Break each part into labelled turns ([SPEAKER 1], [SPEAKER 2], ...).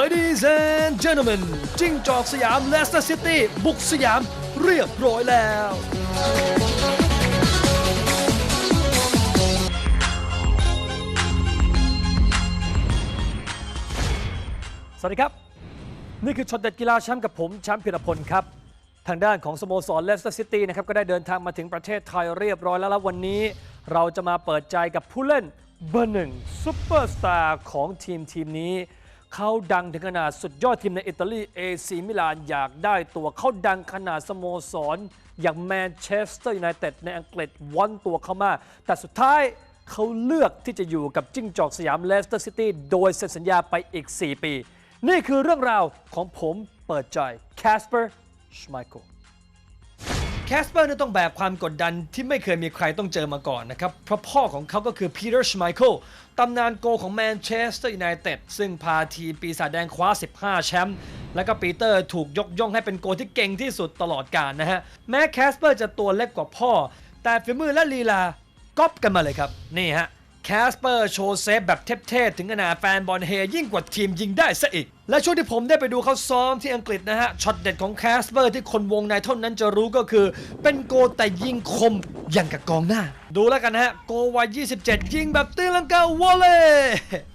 [SPEAKER 1] Ladies and gentlemen จิ้งจอกสยามเลสเตอร์ซิตี้บุกสยามเรียบร้อยแล้ว สวัสดีครับ นี่คือช็อตเด็ดกีฬาแชมป์กับผมแชมป์พิรพลครับ ทางด้านของสโมสรเลสเตอร์ซิตี้นะครับก็ได้เดินทางมาถึงประเทศไทยเรียบร้อยแล้วแล้ววันนี้ เราจะมาเปิดใจกับผู้เล่นเบอร์หนึ่งซุปเปอร์สตาร์ของทีมทีมนี้ เขาดังถึงขนาดสุดยอดทีมในอิตาลีเอซีมิลานอยากได้ตัวเขาดังขนาดสโมสร อย่างแมนเชสเตอร์ยูไนเต็ดในอังกฤษวอนตัวเขามาแต่สุดท้ายเขาเลือกที่จะอยู่กับจิ้งจอกสยามเลสเตอร์ซิตี้โดยเซ็นสัญญาไปอีก 4 ปี นี่คือเรื่องราวของผมเปิดใจแคสเปอร์ชไมเคิล แคสเปอร์นั้นต้องแบกความกดดันที่ไม่เคยมีใครต้องเจอมาก่อนนะครับ เพราะพ่อของเขาก็คือปีเตอร์ชไมเคิลตำนานโกของแมนเชสเตอร์ยูไนเต็ดซึ่งพาทีมปีศาจแดงคว้า 15 แชมป์แล้วก็ปีเตอร์ถูกยกย่องให้เป็นโกที่เก่งที่สุดตลอดกาลนะฮะ แม้แคสเปอร์จะตัวเล็กกว่าพ่อ แต่ฝีมือและลีลาก๊อปกันมาเลยครับ นี่ฮะแคสเปอร์โชว์เซฟแบบเทพๆถึงขนาดแฟนบอลเฮยิ่งกว่าทีมยิงได้ซะอีก และช่วงที่ผมได้ไปดูเขาซ้อมที่อังกฤษนะฮะช็อตเด็ดของแคสเปอร์ที่คนวงในเท่านั้นจะรู้ก็คือ เป็นโกแต่ยิงคมอย่างกับกองหน้า ดูแล้วกันนะฮะ โกวัย 27 ยิงแบบตีลังกาวอลเล่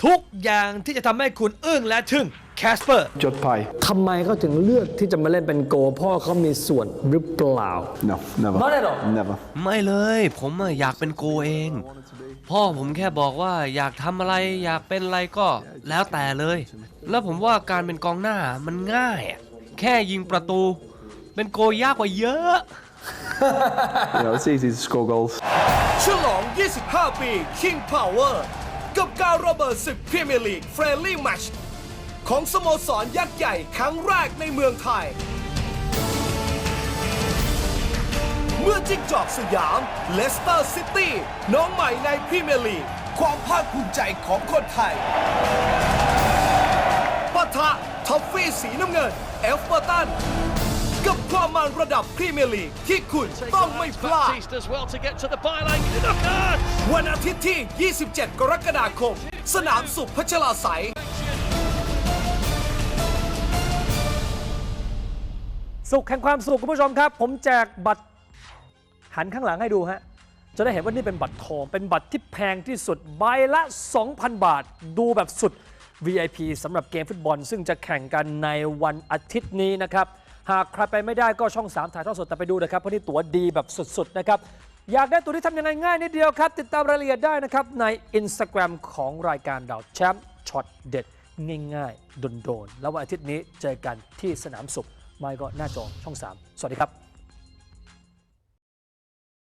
[SPEAKER 1] ทุกอย่างที่จะทำให้คุณอึ้งและทึ่งแคสเปอร์
[SPEAKER 2] จดไพ่
[SPEAKER 1] ทำไมเขาถึงเลือกที่จะมาเล่นเป็นโกพ่อเขามีส่วนหรือเปล่า
[SPEAKER 2] no never
[SPEAKER 1] Not at all.
[SPEAKER 2] never
[SPEAKER 3] ไม่เลย ผมอะอยากเป็นโกเอง พ่อผมแค่บอกว่าอยากทำอะไรอยากเป็นอะไรก็แล้วแต่เลย แล้วผมว่าการเป็นกองหน้ามันง่ายอะแค่ยิงประตู เป็นโกยากกว่าเยอะ
[SPEAKER 2] you know it's easy to score goals
[SPEAKER 4] ฉลอง 25 ปี King Power กับการระเบิดศึกพรีเมียร์ลีกเฟรนลี่แมชของสโมสรยักษ์ใหญ่ครั้งแรกในเมืองไทย เมื่อจิ้งจอกสยามเลสเตอร์ซิตี้น้องใหม่ในพรีเมียร์ลีกความภาคภูมิใจของคนไทยปะ ทะท็อฟฟี่สีน้ำเงิน เอฟเวอร์ตัน กับความมันระดับพรีเมียร์ลีกที่คุณต้องไม่พลาด
[SPEAKER 5] as well to get to the byline. Look at
[SPEAKER 4] วันอาทิตย์ที่ 27 กรกฎาคม สนามสุขพัชราไสย
[SPEAKER 1] สุขแห่งความสุขคุณผู้ชมครับ ผมแจกบัตรหันข้างหลังให้ดูฮะ จะได้เห็นว่านี่เป็นบัตรทอง เป็นบัตรที่แพงที่สุดใบละ 2,000 บาท ดูแบบสุด VIP สำหรับเกมฟุตบอล ซึ่งจะแข่งกันในวันอาทิตย์นี้นะครับ หากใครไปไม่ได้ก็ช่อง 3 ถ่ายทอดสดแต่ไปดูนะครับ เพราะนี่ตั๋วดีแบบสุด ๆ นะครับ อยากได้ตัวที่ทำยังไงง่ายนิดเดียวครับ ติดตามรายละเอียดได้นะครับ ใน Instagram ของรายการดาวแชมป์ช็อตเด็ดง่ายๆโดนๆแล้ววันอาทิตย์นี้เจอกันที่สนามสุขไม่ก็หน้าจอช่อง 3 สวัสดีครับ